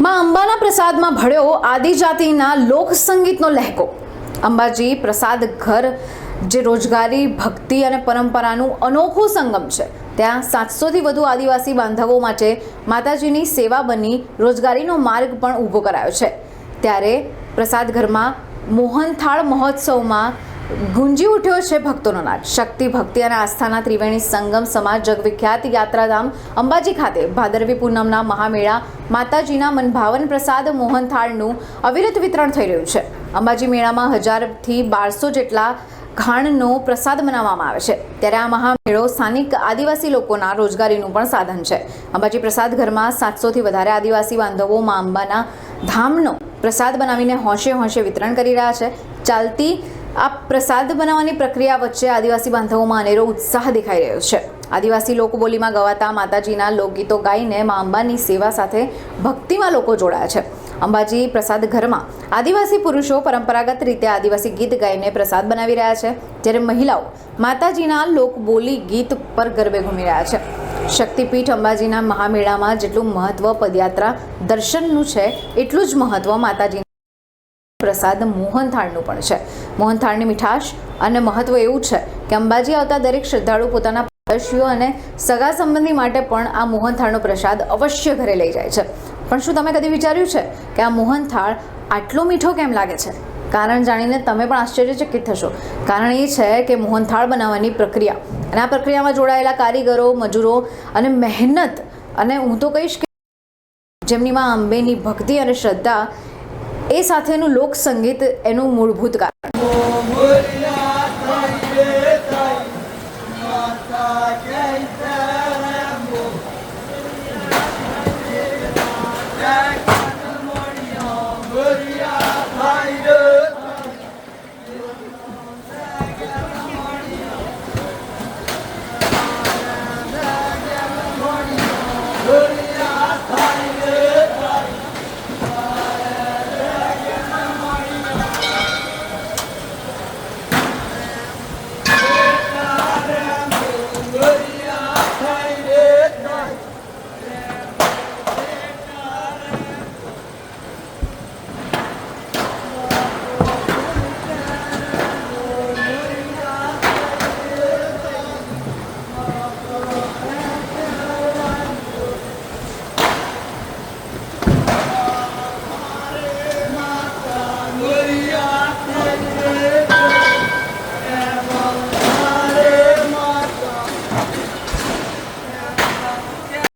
માં અંબાના પ્રસાદમાં ભળ્યો આદિજાતિના લોકસંગીતનો લહેકો. અંબાજી પ્રસાદ ઘર, જે રોજગારી, ભક્તિ અને પરંપરાનું અનોખું સંગમ છે. ત્યાં સાતસોથી વધુ આદિવાસી બાંધવો માટે માતાજીની સેવા બની રોજગારીનો માર્ગ પણ ઊભો કરાયો છે. ત્યારે પ્રસાદ ઘરમાં મોહનથાળ મહોત્સવમાં ગુંજી ઉઠ્યો છે ભક્તોનો નાદ. શક્તિ, ભક્તિ અને આસ્થાના ત્રિવેણી સંગમ સમાજ જગવિખ્યાત યાત્રાધામ અંબાજી ખાતે. ભાદરવી પૂનમના મહામેળા માતાજીના મનભાવન પ્રસાદ મોહનથાળનું અવિરત વિતરણ થઈ રહ્યું છે. અંબાજી મેળામાં હજારથી બારસો જેટલા ખાણનો પ્રસાદ બનાવવામાં આવે છે. ત્યારે આ મહામેળો સ્થાનિક આદિવાસી લોકોના રોજગારીનું પણ સાધન છે. અંબાજી પ્રસાદ ઘરમાં સાતસોથી વધારે આદિવાસી બાંધવો મા અંબાના ધામનો પ્રસાદ બનાવીને હોંશે હોંશે વિતરણ કરી રહ્યા છે. ચાલતી આ પ્રસાદ બનાવવાની પ્રક્રિયા વચ્ચે આદિવાસી બાંધવોમાં અનેરો ઉત્સાહ દેખાઈ રહ્યો છે. આદિવાસી લોકબોલીમાં ગવાતા માતાજીના લોકગીતો ગાઈને મા અંબાની સેવા સાથે ભક્તિમાં લોકો જોડાયા છે. અંબાજી પ્રસાદ ઘરમાં આદિવાસી પુરુષો પરંપરાગત રીતે આદિવાસી ગીત ગાઈને પ્રસાદ બનાવી રહ્યા છે, જ્યારે મહિલાઓ માતાજીના લોકબોલી ગીત પર ગરબે ઘૂમી રહ્યા છે. શક્તિપીઠ અંબાજીના મહામેળામાં જેટલું મહત્વ પદયાત્રા દર્શનનું છે, એટલું જ મહત્વ માતાજી પ્રસાદ મોહનથાળનું પણ છે. મોહનથાળની મીઠાશ અને મહત્વ એવું છે કે અંબાજી આવતા દરેક શ્રદ્ધાળુ પોતાના પડોશીઓ અને સગા સંબંધી માટે પણ આ મોહનથાળનો પ્રસાદ અવશ્ય ઘરે લઈ જાય છે. પણ શું તમે કદી વિચાર્યું છે કે આ મોહનથાળ આટલો મીઠો કેમ લાગે છે? કારણ જાણીને તમે પણ આશ્ચર્યચકિત થશો. કારણ એ છે કે મોહનથાળ બનાવવાની પ્રક્રિયા અને આ પ્રક્રિયામાં જોડાયેલા કારીગરો, મજૂરો અને મહેનત અને હું તો કહીશ કે જેમની માં અંબેની ભક્તિ અને શ્રદ્ધા એ સાથેનું લોક સંગીત એનું મૂળભૂત કારણ.